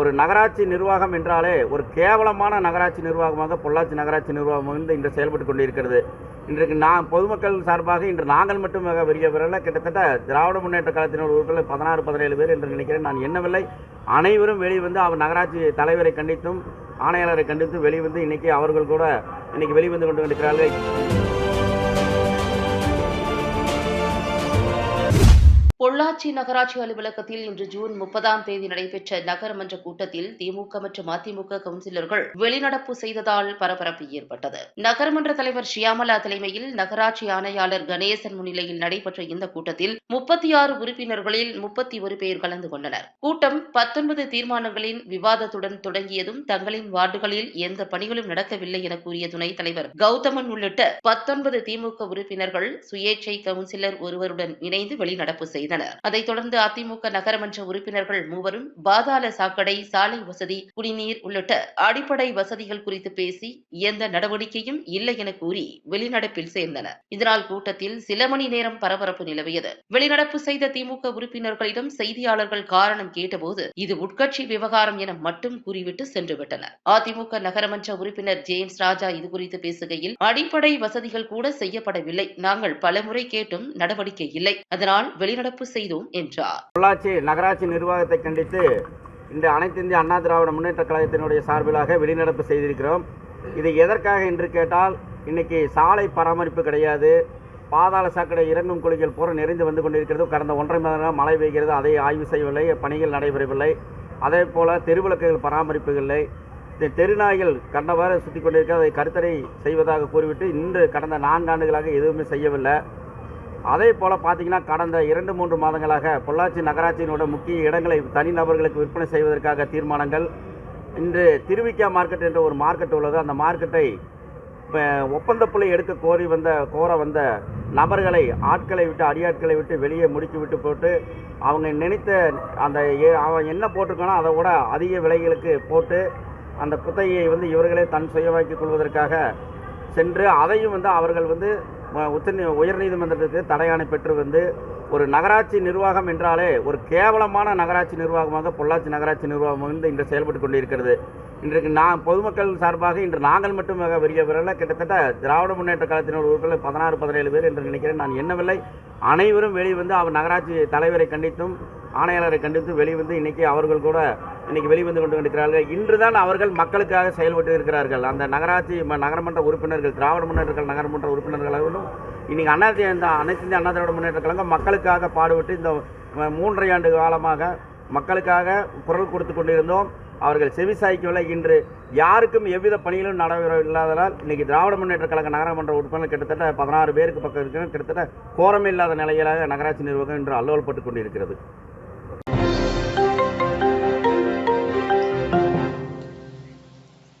ஒரு நகராட்சி நிர்வாகம் என்றாலே ஒரு கேவலமான நகராட்சி நிர்வாகமாக பொள்ளாச்சி நகராட்சி நிர்வாகம் வந்து இன்று செயல்பட்டு கொண்டிருக்கிறது. இன்றைக்கு நான் பொதுமக்கள் சார்பாக இன்று நாங்கள் மட்டும் மிக பெரிய விரல கிட்டத்தட்ட திராவிட முன்னேற்ற கழகத்தினர் உறுப்பினர் பதினாறு பதினேழு பேர் என்று நினைக்கிறேன். நான் என்னவில்லை அனைவரும் வெளியே வந்து அவர் நகராட்சி தலைவரை கண்டித்தும் ஆணையாளரை கண்டித்தும் வெளிவந்து இன்னைக்கு அவர்கள் கூட இன்றைக்கி வெளிவந்து கொண்டு இருக்கிறார்கள். பொள்ளாச்சி நகராட்சி அலுவலகத்தில் இன்று ஜூன் முப்பதாம் தேதி நடைபெற்ற நகரமன்ற கூட்டத்தில் திமுக மற்றும் அதிமுக கவுன்சிலர்கள் வெளிநடப்பு செய்ததால் பரபரப்பு ஏற்பட்டது. நகரமன்ற தலைவர் ஷியாமலா தலைமையில் நகராட்சி ஆணையாளர் கணேசன் முன்னிலையில் நடைபெற்ற இந்த கூட்டத்தில் முப்பத்தி ஆறு உறுப்பினர்களில் முப்பத்தி ஒரு பேர் கலந்து கொண்டனர். கூட்டம் பத்தொன்பது தீர்மானங்களின் விவாதத்துடன் தொடங்கியதும் தங்களின் வார்டுகளில் எந்த பணிகளும் நடக்கவில்லை என கூறிய துணைத் தலைவர் கௌதமன் உள்ளிட்ட பத்தொன்பது திமுக உறுப்பினர்கள் சுயேட்சை கவுன்சிலர் ஒருவருடன் இணைந்து வெளிநடப்பு செய்தனர். அதைத் தொடர்ந்து அதிமுக நகரமன்ற உறுப்பினர்கள் மூவரும் பாதாள சாக்கடை சாலை வசதி குடிநீர் உள்ளிட்ட அடிப்படை வசதிகள் குறித்து பேசி எந்த நடவடிக்கையும் இல்லை என கூறி வெளிநடப்பில் சேர்ந்தனர். இதனால் கூட்டத்தில் சில மணி நேரம் பரபரப்பு நிலவியது. வெளிநடப்பு செய்த திமுக உறுப்பினர்களிடம் செய்தியாளர்கள் காரணம் கேட்டபோது இது உட்கட்சி விவகாரம் என மட்டும் கூறிவிட்டு சென்றுவிட்டனர். அதிமுக நகரமன்ற உறுப்பினர் ஜேம்ஸ் ராஜா இதுகுறித்து பேசுகையில் அடிப்படை வசதிகள் கூட செய்யப்படவில்லை. நாங்கள் பலமுறை கேட்டும் நடவடிக்கை இல்லை. அதனால் வெளிநடப்பு செய்தோம் என்றார். பொள்ளாச்சி நகராட்சி நிர்வாகத்தை கண்டித்து இன்று அனைத்து இந்திய அண்ணா திராவிட முன்னேற்ற கழகத்தினுடைய சார்பிலாக வெளிநடப்பு செய்திருக்கிறோம். இது எதற்காக என்று கேட்டால் இன்னைக்கு சாலை பராமரிப்பு கிடையாது. பாதாள சாக்கடை இறங்கும் குழிகள் பூரா நிறைந்து வந்து கொண்டிருக்கிறது. கடந்த ஒன்றரை மாதம் மழை பெய்கிறது. அதை ஆய்வு செய்யவில்லை. பணிகள் நடைபெறவில்லை. அதே போல் தெருவிளக்குகள் பராமரிப்பு இல்லை. தெருநாய்கள் கண்டவாறு சுற்றி கொண்டிருக்கிறது. அதை கருத்தடை செய்வதாக கூறிவிட்டு இன்று கடந்த நான்கு ஆண்டுகளாக எதுவுமே செய்யவில்லை. அதே போல் பார்த்தீங்கன்னா கடந்த இரண்டு மூன்று மாதங்களாக பொள்ளாச்சி நகராட்சியினோட முக்கிய இடங்களை தனிநபர்களுக்கு விற்பனை செய்வதற்காக தீர்மானங்கள். இன்று திருவிக்கா மார்க்கெட் என்ற ஒரு மார்க்கெட் உள்ளது. அந்த மார்க்கெட்டை இப்போ ஒப்பந்த புள்ளி எடுக்க கோரி வந்த கோர வந்த நபர்களை ஆட்களை விட்டு அடியாட்களை விட்டு வெளியே முடுக்கி விட்டு போட்டு அவங்க நினைத்த அந்த ஏ- அவன் என்ன போட்டிருக்கானோ அதை விட அதிக விலைகளுக்கு போட்டு அந்த குத்தகையை வந்து இவர்களே தன் சுயமாக்கிக் கொள்வதற்காக சென்று அதையும் வந்து அவர்கள் வந்து ம- உச்ச நீ- உயர்நீதிமன்றத்துக்கு தடையாணை பெற்று வந்து ஒரு நகராட்சி நிர்வாகம் என்றாலே ஒரு கேவலமான நகராட்சி நிர்வாகமாக பொள்ளாச்சி நகராட்சி நிர்வாகம் வந்து இன்று செயல்பட்டு கொண்டிருக்கிறது. இன்றைக்கு நான் பொதுமக்கள் சார்பாக இன்று நாங்கள் மட்டும் மிக பெரிய விரல கிட்டத்தட்ட திராவிட முன்னேற்ற கழகத்தினர் உறுப்பினர் பதினாறு பதினேழு பேர் என்று நினைக்கிறேன். நான் என்னவில்லை அனைவரும் வெளிவந்து அவர் நகராட்சி தலைவரை கண்டித்தும் ஆணையாளரை கண்டித்தும் வெளிவந்து இன்னைக்கு அவர்கள் கூட இன்றைக்கி வெளிவந்து கொண்டு இருக்கிறார்கள் இன்றுதான் அவர்கள் மக்களுக்காக செயல்பட்டு இருக்கிறார்கள். அந்த நகராட்சி நகரமன்ற உறுப்பினர்கள் திராவிட முன்னேற்ற கழக நகரமன்ற உறுப்பினர்களும் இன்றைக்கி அண்ணா இந்த அனைத்து இந்திய அண்ணா திராவிட முன்னேற்ற கழகம் மக்களுக்காக பாடுபட்டு இந்த ம- மூன்றரை ஆண்டு காலமாக மக்களுக்காக குரல் கொடுத்து கொண்டிருந்தோம். அவர்கள் செவிசாய்க்கவில்லை இன்று யாருக்கும் எவ்வித பணிகளும் நடைபெற இல்லாததால் இன்றைக்கி திராவிட முன்னேற்ற கழக நகரமன்ற உறுப்பினர் கிட்டத்தட்ட பதினாறு பேருக்கு பக்கம் இருக்கிற கிட்டத்தட்ட கோரமே இல்லாத நிலையிலாக நகராட்சி நிர்வாகம் இன்று அல்லோல்பட்டு கொண்டிருக்கிறது.